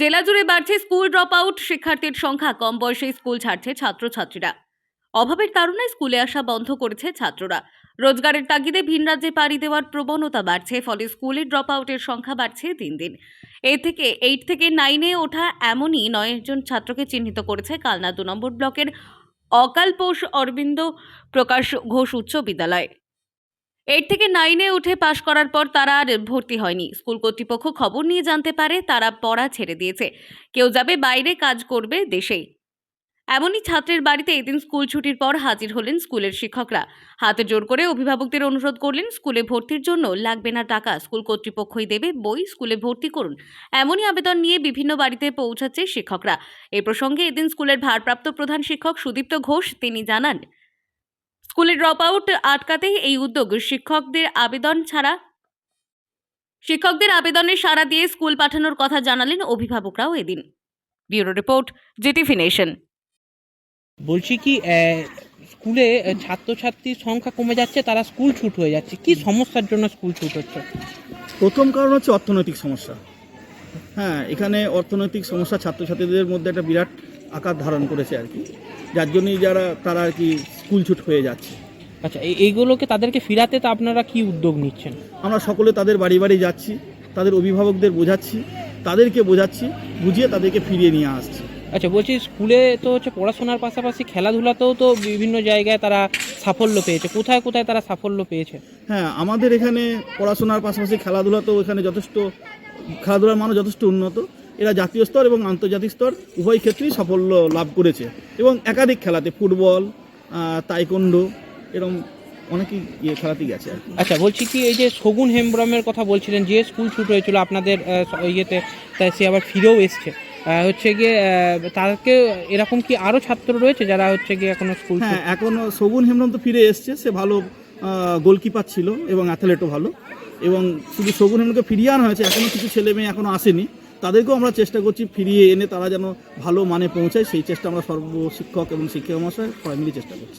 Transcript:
জেলা জুড়ে বাড়ছে স্কুল ড্রপ আউট শিক্ষার্থীর সংখ্যা কম বয়সে স্কুল ছাড়ছে ছাত্রছাত্রীরা। অভাবের কারণে স্কুলে আসা বন্ধ করেছে ছাত্ররা। রোজগারের তাগিদে ভিন রাজ্যে পাড়ি দেওয়ার প্রবণতা বাড়ছে, ফলে স্কুলে ড্রপ আউটের সংখ্যা বাড়ছে দিন দিন। এই থেকে এইট থেকে নাইনে ওঠা এমনই নয়জন ছাত্রকে চিহ্নিত করেছে কালনা দু নম্বর ব্লকের অকালপোষ অরবিন্দ প্রকাশ ঘোষ উচ্চ বিদ্যালয়। এইট থেকে নাইনে উঠে পাশ করার পর তারা আর ভর্তি হয়নি। স্কুল কর্তৃপক্ষ খবর নিয়ে জানতে পারে তারা পড়া ছেড়ে দিয়েছে। কেউ যাবে বাইরে কাজ করবে দেশেই। এমনই ছাত্রের বাড়িতে এদিন স্কুল ছুটির পর হাজির হলেন স্কুলের শিক্ষকরা। হাতে জোর করে অভিভাবকদের অনুরোধ করলেন, স্কুলে ভর্তির জন্য লাগবে না টাকা। স্কুল কর্তৃপক্ষই দেবে বই, স্কুলে ভর্তি করুন। এমনই আবেদন নিয়ে বিভিন্ন বাড়িতে পৌঁছাচ্ছে শিক্ষকরা। এ প্রসঙ্গে এদিন স্কুলের ভারপ্রাপ্ত প্রধান শিক্ষক সুদীপ্ত ঘোষ তিনি জানান স্কুলে ড্রপ আউট আটকাতে এই উদ্যোগ শিক্ষকদের আবেদন ছাড়া শিক্ষকদের আবেদনে সাড়া দিয়ে স্কুল পাঠানোর কথা জানালেন অভিভাবকরাও এদিন। ব্যুরো রিপোর্ট জিটিভি নেশন বলছি কি স্কুলে ছাত্রছাত্রীর সংখ্যা কমে যাচ্ছে তারা স্কুল ছুট হয়ে যাচ্ছে। কি সমস্যার জন্য স্কুল ছুট হচ্ছে? প্রথম কারণ হচ্ছে অর্থনৈতিক সমস্যা। হ্যাঁ এখানে অর্থনৈতিক সমস্যা ছাত্রছাত্রীদের মধ্যে একটা বিরাট আকার ধারণ করেছে আর কি। যার জন্যই যারা তারা আর কি স্কুল ছুট হয়ে যাচ্ছে। আচ্ছা এই- এইগুলোকে তাদেরকে ফিরাতে তা আপনারা কি উদ্যোগ নিচ্ছেন? আমরা সকলে তাদের বাড়ি বাড়ি যাচ্ছি তাদের অভিভাবকদের বোঝাচ্ছি তাদেরকে বোঝাচ্ছি বুঝিয়ে তাদেরকে ফিরিয়ে নিয়ে আসছি। আচ্ছা বলছি স্কুলে তো হচ্ছে পড়াশোনার পাশাপাশি খেলাধুলাতেও তো বিভিন্ন জায়গায় তারা সাফল্য পেয়েছে। কোথায় কোথায় তারা সাফল্য পেয়েছে? হ্যাঁ আমাদের এখানে পড়াশোনার পাশাপাশি খেলাধুলাতেও এখানে যথেষ্ট খেলাধুলার মানও যথেষ্ট উন্নত। এরা জাতীয় স্তর এবং আন্তর্জাতিক স্তর উভয় ক্ষেত্রেই সাফল্য লাভ করেছে। এবং একাধিক খেলাতে ফুটবল তাইকোন্ডো এরকম অনেকই ইয়ে খেলাতেই গেছে আর কি। আচ্ছা বলছি কি এই যে শগুন হেমব্রমের কথা বলছিলেন যে স্কুল ছুট হয়েছিল আপনাদের ইয়েতে তাই সে আবার ফিরেও এসছে। হচ্ছে গিয়ে তাকে এরকম কি আরও ছাত্র রয়েছে যারা হচ্ছে গিয়ে এখনও স্কুল হ্যাঁ এখনও শগুন হেমব্রম তো ফিরে এসছে সে ভালো গোলকিপার ছিল এবং অ্যাথলেটও ভালো। এবং শুধু শগুন হেমব্রমকে ফিরিয়ে আনা হয়েছে এখনও কিছু ছেলে মেয়ে এখনও আসেনি। তাদেরকেও আমরা চেষ্টা করছি ফিরিয়ে এনে তারা যেন ভালো মানে পৌঁছায়, সেই চেষ্টা আমরা সর্বশিক্ষক এবং শিক্ষক মহাশয় সবাই মিলে চেষ্টা করছি।